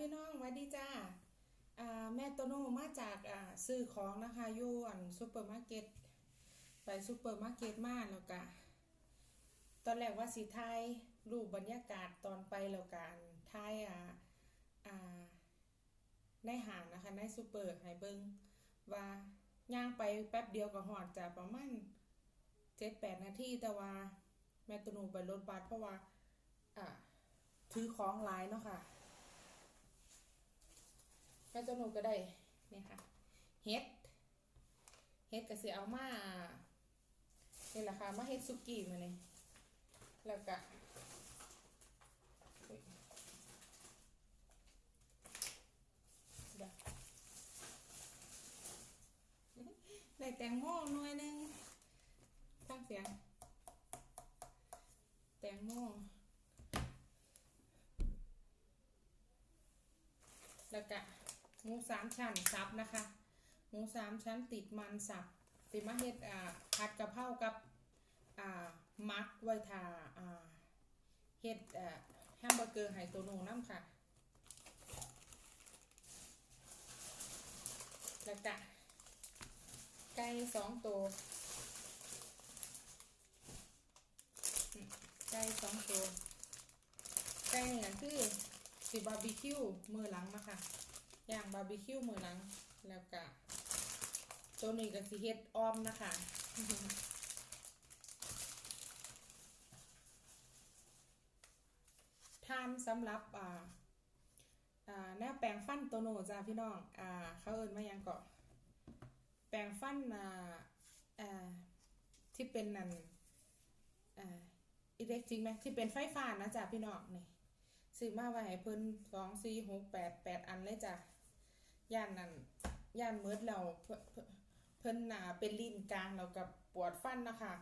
พี่น้องวัสดีจ้าแม่โตโน่มาจากซื้อของนะคะอยู่อันซูเปอร์มาร์เก็ตไปซูเปอร์มาร์เก็ตมาแล้วก็ตอนแรกว่าสิถ่ายรูปบรรยากาศตอนไปแล้วกันถ่ายอ่าอ่าในห้างนะคะในซูเปอร์ให้เบิงว่าย่างไปแป๊บเดียวก็ฮอดจ้ะประมาณ7-8นาทีแต่ว่าแม่โตโน่ไปรถบัสเพราะว่า อ่าถือของหลายเนาะค่ะ ม่เจ้าหนูก็ได้นี่ค่ะเฮ็ดเฮ็ดก็สิเอามานี่แหละค่ะมาเฮ็ดสุกี้มานี่แล้วก็ได้แตงโมหน่วยหนึงฟังเสียงแตงโม แล้วก็ห มูสามชั้นสับนะคะ หมูสามชั้นติดมันสับติมาเฮ็ดอ่าผัดกะเพรากับอ่ามักไว้ทาอ่าเฮ็ดอ่าแฮมเบอร์เกอร์ไฮโตโนน้ำค่ะแล้วก็ไก่สองตัวไก่สองตัวไก่เนี่ยคือสิบาร์บีคิวมือหลังมาค่ะ ย่างบาร์บีคิวมือหลัง แล้วก็ตัวนี้ก็สิเฮ็ดออมนะคะทานสำหรับอ่าอ่าแนวแปรงฟันโตโนจ้าพี่น้องอ่าเขาเอิ้นมายังเกาะแปรงฟันอ่าอ่าที่เป็นนั่นอ่าอิเล็กทริกไหมที่เป็นไฟฟ้านะจ้าพี่น้องนี่ซื้อมาไว้ให้เพิ่นสองสี่หกแปดแปดอันเลยจ้ะ ย่านนั่นย่านเมิดแล้วเพิ่นเพิ่นนน่ะเป็นลิ้นกลางแล้วกับปวดฟันนะคะ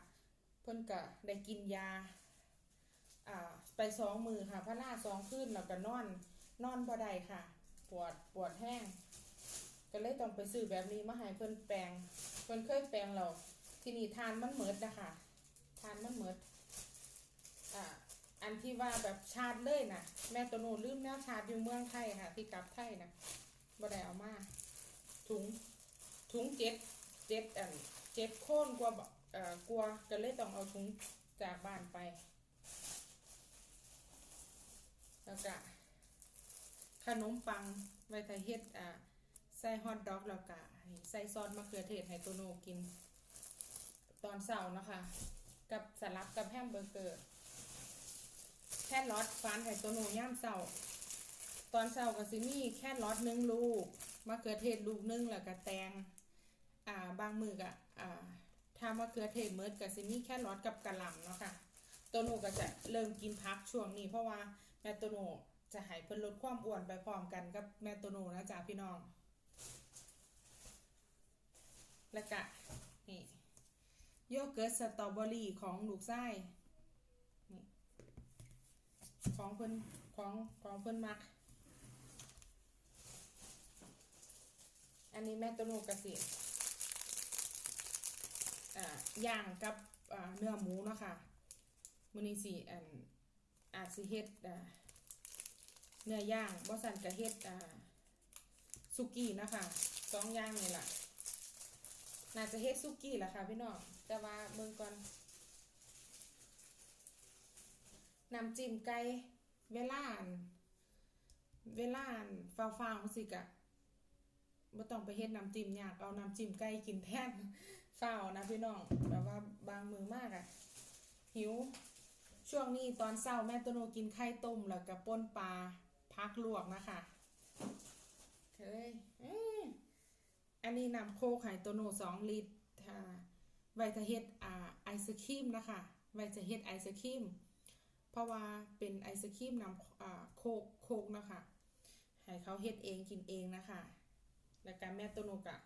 เพิ่นก็ได้กินยา อ่า ไปสองมือค่ะพระราสองคืนแล้วก็นอน นอนบ่ได้ค่ะ ปวดปวดแห้ง ก็เลยต้องไปซื้อแบบนี้มาให้เพิ่นแปรงเพิ่นเคยแปรงเรา ที่นี่ทานมันเหมิดนะคะทานมันเหมิดอ่าอันที่ว่าแบบชาร์จเลยนะแม่ตัวโนลืมแนวชาร์จอยู่เมืองไทยค่ะ ที่กลับไทยนะ บ่ได้เอามาถุงถุงเจ็ดเจ็ดอันเจ็ดโค่นกว่าบ่เอ่อกลัวก็เลยต้องเอาถุงจากบ้านไป แล้วก็ขนมปังไว้ทาเฮ็ดอ่าใส่ฮอทดอกแล้วก็ให้ใส่ซอสมะเขือเทศให้ตัวโนกิน ตอนเช้านะคะ กับสลับกับแฮมเบอร์เกอร์แค่รอดฟานไข่ตัวหนูย่ามเสา ตอนเสาก็สิมีแค่รอดหนึ่งลูกมะเขือเทศลูกหนึงแล้วก็แตงอ่าบางมือก็อ่าถ้ามะเขือเทศเมิดก็สิมีแค่รอดกับกะหล่ำเนาะค่ะตัวหนูก็จะเริ่มกินพักช่วงนี้ เพราะว่าแม่ตัวหนูจะให้เพิ่นลดความอ้วนไปพร้อมกันกับแม่ตัวหนูนะจ๊ะพี่น้อง แล้วก็นี่โยเกิร์ตสตรอเบอรี่ของลูกไส้ของเพิ่นของของเพิ่นมัก อันนี้แม่ตโนกระสิอ่าย่างกับอ่าเนื้อหมูเนาะค่ะมื้อนี้สิอันอาจสิเฮ็ดอ่าเนื้อย่างบ่สั่นก็เฮ็ดอ่าสุกี้นะคะสองอย่างนี่ล่ะน่าจะเฮ็ดสุกี้ล่ะค่ะพี่น้องแต่ว่าเบิ่งก่อนน้ำจิ้มไก่เวลานเวลานฟาวฟ้าวๆสิกะ บ่ต้องไปเฮ็ดน้ำจิ้มยากเอาน้ำจิ้มไก่กินแทนฟ้านะพี่น้องแบบว่าบางมือมากอะหิว ช่วงนี้ตอนเช้าแม่ตโนกินไข่ต้มแล้วก็ป่นปลาพักลวกนะคะเฮ้ยอันนี้นำโคไข่ตโนสองลิตรค่ะไว้จะเฮ็ดอ่าไอศครีมนะคะไว้จะเฮ็ดไอศครีมเพราะว่าเป็นไอศครีมนำอ่าโคกโคกนะคะให้เขาเฮ็ดเองกินเองนะคะ แล้วก็แม่ตัวหนูกะ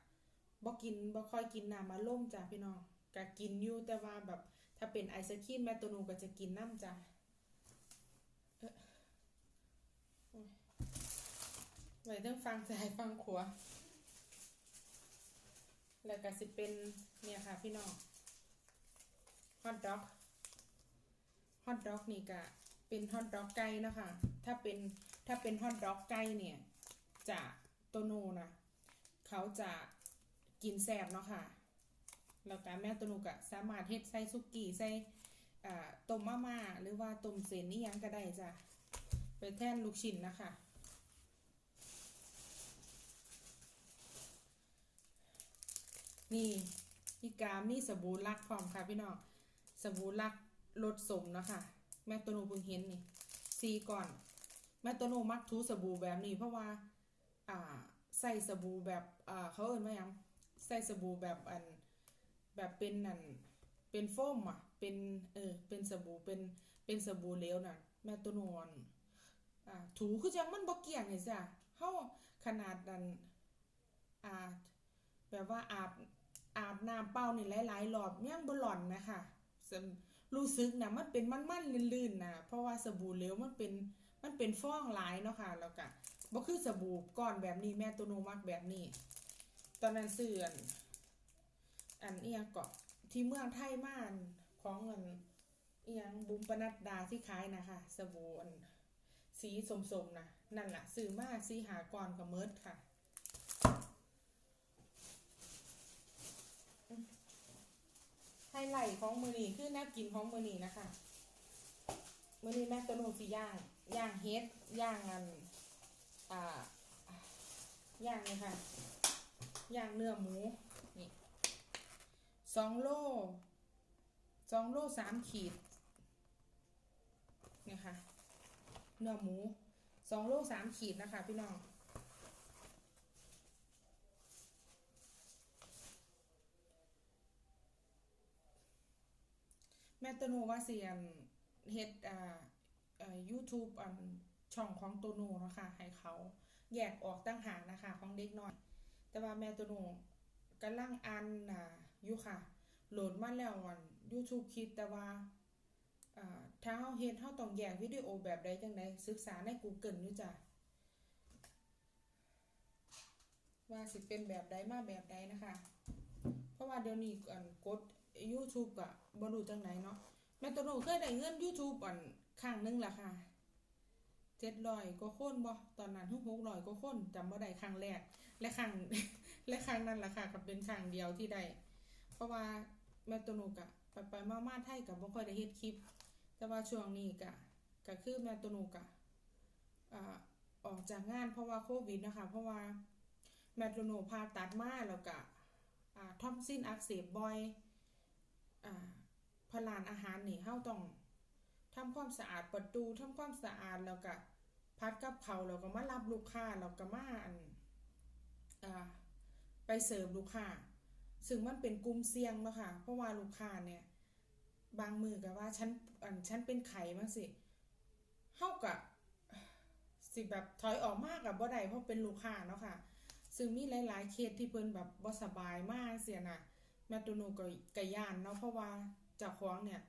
บ่กินบ่ค่อยกินน้ำมาล่มจ้ะพี่น้องก็กินอยู่แต่ว่าแบบถ้าเป็นไอศครีมแม่ตัวหนูก็จะกินน้ำจ้ะเอ้ยไว้เรื่องฟังซ้ายฟังขวาแล้วก็สิเป็นเนี่ยค่ะพี่น้องฮอทด็อกฮอทด็อกนี่ก็เป็นฮอทด็อกไก่นะคะ ถ้าเป็นถ้าเป็นฮอทด็อกไก่เนี่ยจะโตโนนะ เขาจะกินแซ่บเนาะค่ะ แล้วก็แม่ตัวนูก็สามารถเฮ็ดใส่ซุกี้ใส่ต้มมาม่าหรือว่าต้มเส้นนี่ยังก็ได้จ้ะไปแทนลูกชิ้นนะคะนี่พี่กามีสบู่ลักพร้อมค่ะพี่น้องสบู่ลักลดสมเนาะคะแม่ตัวนูเพิ่งเห็นนี่ซีก่อน แม่ตัวนูมักทูสบู่แบบนี้เพราะว่า อ่า ใส่สบู่แบบอ่าเขาเอ่นว่าหยังใส่สบู่แบบอันแบบเป็นนั่นเป็นโฟมอะเป็นเออเป็นสบู่เป็นเป็นสบู่เหลวน่ะแม่ตัวนวลอ่าถูคือจังมันบ่เกี่ยงนี่จ้ะเฮาขนาดนั้นอ่าแบบว่าอาบอาบน้ำเปล่านี่หลายๆรอบยังบ่หล่อนนะคะรู้สึกนะมันเป็นมันๆลื่นๆนะเพราะว่าสบู่เหลวมันเป็นมันเป็นฟองหลายเนาะค่ะแล้วก็ บ่คือสบู่ก้อนแบบนี้แม่ตัวโนมักแบบนี้ ตอนนั้นซื้อนอันเอียงเกาะที่เมืองไทยม่านของเงินเอียงบุมปนัดดาที่ขายนะคะสบู่อันสีสมๆนะนั่นแหละซื้อมาสีหาก่อนกับเมิร์ดค่ะไฮไลท์ของมือนีคือแนบกินของมือนีนะคะมือนีแม่ตัวโนสีย่างย่างเฮดย่างอัน อ่าย่างเลยค่ะย่างเนื้อหมูนี่สองโลสองโลสามขีดเนี่ยค่ะเนื้อหมูสองโลสามขีดนะคะ พี่น้องแม่ตโนว่าเสียนเฮ็ดอ่าเอ่อ YouTube อัน ช่องของตัวโนเนาะคะให้เขาแยกออกตั้งหานะคะ ของเด็กน้อย แต่ว่าแม่ตัวโนกำลังอ่านอ่าอยู่ค่ะ โหลดมาแล้วอัน YouTube คิดแต่ว่าถ้าเฮาเฮ็ดเฮาต้องแยกวิดีโอแบบใดจังไดศึกษาใน Google อยู่จ้ะว่าสิเป็นแบบใดมาแบบใดนะคะ เพราะว่าเดี๋ยวนี้อันกด YouTube ก็บ่รู้จังไหนเนาะแม่ตัวโนเคยได้เงิน YouTube อันครั้งหนึงล่ะค่ะ จ็ดร้อยก็คนบ่ตอนนั้นทุกหกร้อยก็คนจำบ่ได้ครั้งแรก และครั้งและครั้งนั้นล่ะค่ะก็เป็นครั้งเดียวที่ได้เพราะว่าแม่ตัวหนูกะไปไปมามาไทยกับบ่ค่อยได้เฮ็ดคลิป แต่ว่าช่วงนี้กะก็คือแม่ตัวหนูกะอ่าออกจากงานเพราะว่าโควิดนะคะ เพราะว่าแม่ตัวหนูผ่าตัดมาแล้วก็อ่าทอมซินอักเสบบ่อยอ่าพลานอาหารนี่เฮาต้องทำความสะอาดประตูทำความสะอาดแล้วก็ พัดกับเขาวแล้วก็มารับลูกค้าแล้วก็มาอันอไปเสิร์ฟลูกค้า ซึ่งมันเป็นกลุ่มเสี่ยงเนาะค่ะ เพราะว่าลูกค้าเนี่ย บางมือก็ว่าฉันอันฉันเป็นไข่มั้งสิเฮากับสิแบบถอยออกมากกับบ่ได้เพราะเป็นลูกค้าเนาะค่ะ ซึ่งมีหลาย ๆ เคสที่เพิ่นแบบบ่สบายมากเสียน่ะแมตูนูก็กยานเนาะเพราะว่าเจ้าของเนี่ย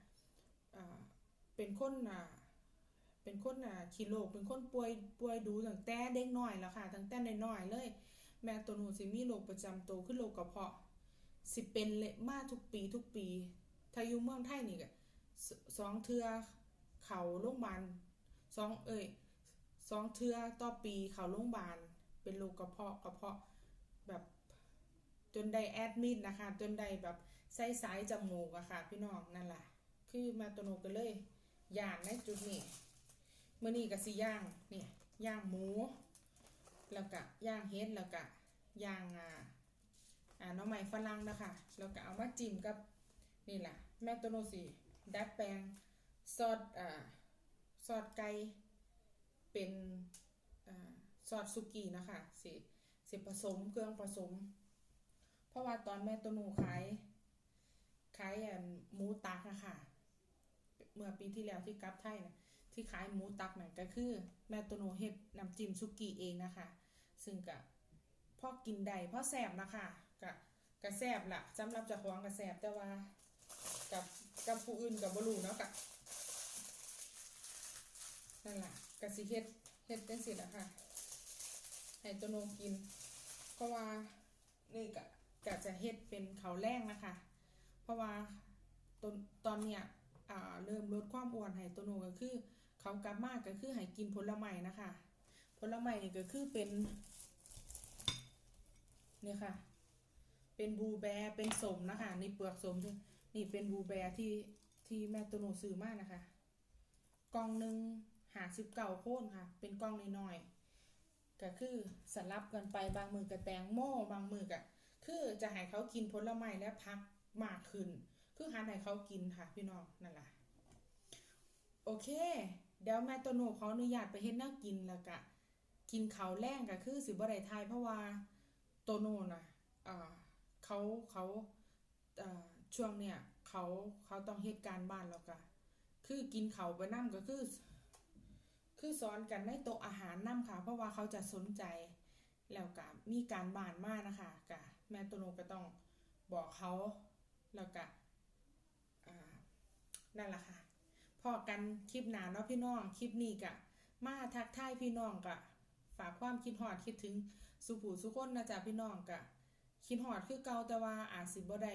เป็นคนอ่า เป็นคนอะขี้โรคเป็นคนป่วยป่วยดูตั้งแต่เด็กน้อยแล้วค่ะตั้งแต่น้อยๆเลย แม่ตัวหนูสิมีโรคประจำตัวคือโรคกระเพาะสิเป็นเละมาทุกปีทุกปีถ้าอยู่เมืองไทยนี่ก็สสองเทือเขาโรงพยาบาลสองเอ้ยสองเทือต่อปีเขาโรงพยาบาลเป็นโรคกระเพาะกระเพาะแบบจนได้แอดมิดนะคะ จนได้แบบใส่สายจมูกอะค่ะ พี่น้องนั่นแหละคือม่ตัวหนูก็เลย อย่านในจุดนี้ เมื่อนี้ก็สิย่างเนี่ยย่างหมู แล้วก็ย่างเฮ็ดแล้วก็ย่างอ่าอ่าน้องใหม่ฝรั่งนะคะแล้วก็เอามาจิ้มกับนี่แหละแม่ตัวโนสิดัดแปลงซอสอ่าซอสไก่เป็นอ่าซอสสุกี้นะคะสิสิผสมเครื่องผสม เพราะว่าตอนแม่ตัวหนูขายขายอันหมูตักนะคะเมื่อปีที่แล้วที่กลับไทยนะ ที่ขายหมูตักนั่นก็คือ แม่ตัวโนเฮ็ดน้ำจิ้มซุกี้เองนะคะ ซึ่งก็พอกินได้พอแซ่บนะคะก็ก็แซ่บละสำหรับเจ้าของก็แซ่บแต่ว่า กับกับผู้อื่นก็บ่รู้เนาะก็นั่นแหละก็สิเฮ็ดเฮ็ดจังซี่ล่ะค่ะให้ตัวโนกิน เพราะว่านี่ก็ก็จะเฮ็ดเป็นเขาแรงนะคะ เพราะว่าตอนตอนเนี้ยอ่าเริ่มลดความอ้วนให้ตัวโนก็คือ เขากลับมากก็คือให้กินผลไม้นะคะ ผลไม้นี่ก็คือเป็นนี่ค่ะ เป็นบูแบร์เป็นสมนะคะนี่เปลือกสมนี่เป็นบูแบร์ที่ที่แม่ตัวหนูซื้อมากนะคะ กล่องหนึ่งหาสิบเก่าโค่นค่ะ เป็นกล่องน้อยๆก็คือสลับกันไปบางมือกับแตงโมบางมือกับคือจะให้เขากินผลไม้และพักมากขึ้น คือหาให้เขากินค่ะพี่น้องนั่นแหละโอเค เดี๋ยวแม่ตัวหนูขออนุญาตไปเฮ็ดแนวกินแล้วก็กินข้าวแรงก็คือสิบ่ได้ทายเพราะว่าตัวโนน่ะอ่าเขาเขาช่วงเนี้ยเขาเขาต้องเฮ็ดการณ์บ้านแล้วก็คือกินเขาวไปนั่ก็คือ คือสอนกันในโต๊ะอาหารนั่ค่ะ เพราะว่าเขาจะสนใจแล้วก็มีการบ้านมากนะคะกะแม่ตัวโนก็ต้องบอกเขาแล้วก็นั่นแหละค่ะ พอกันคลิปหนาเนาะพี่น้อง คลิปนี้กะมาทักทายพี่น้องกะฝากความคิดฮอดคิดถึงสุผูสุคนนะจ๊ะพี่น้องกะคิดฮอดคือเกาแต่ว่าอาจสิบ่ได้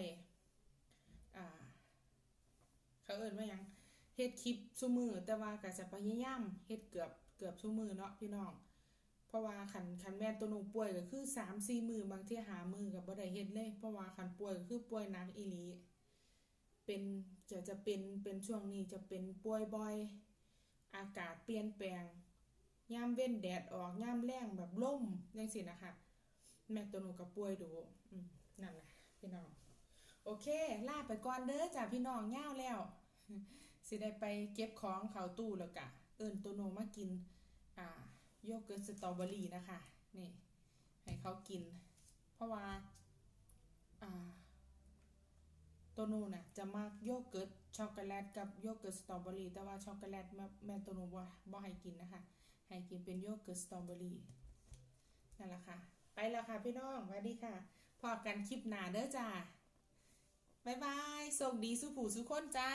อ่าเขาเอิ้นว่ายังเฮ็ดคลิปซุมือแต่ว่าก็จะพยายามเฮ็ดเกือบเกือบซุมือเนาะพี่น้อง เพราะว่าคันคันแม่ตัวหนูป่วยก็คือ3 4มื้อบางที่หามือก็บ่ได้เฮ็ดเลย เพราะว่าคันป่วยก็คือป่วยหนักอีหลี เป็นจะจะเป็นเป็นช่วงนี้จะเป็นป่วยบ่อย อากาศเปลี่ยนแปลงยามเว้นแดดออกยามแล้งแบบล่มจังซี่นะคะแม่ตัวหนูก็ป่วยดูนั่นแหละพี่น้อง โอเคลาไปก่อนเด้อจ้ะพี่น้องย่าแล้ว สิได้ไปเก็บของเขาตู้แล้วกะ เอิญตัวโนมากิน อ่าโยเกิร์ตสตรอเบอรี่นะคะ นี่ ให้เขากิน เพราะว่า อ่า ตัวโนน่ะจะมากโยเกิร์ตช็อกโกแลตกับโยเกิร์ตสตรอเบอรี่แต่ว่าช็อกโกแลตแม่แม่ตัวโนบ่บ่ให้กินนะคะให้กินเป็นโยเกิร์ตสตรอเบอรี่นั่นแหละค่ะ ไปแล้วค่ะพี่น้องสวัสดีค่ะพอกันคลิปหน้าเด้อจ้าบ๊ายบายส่งดีสุผู้สุคนจ้า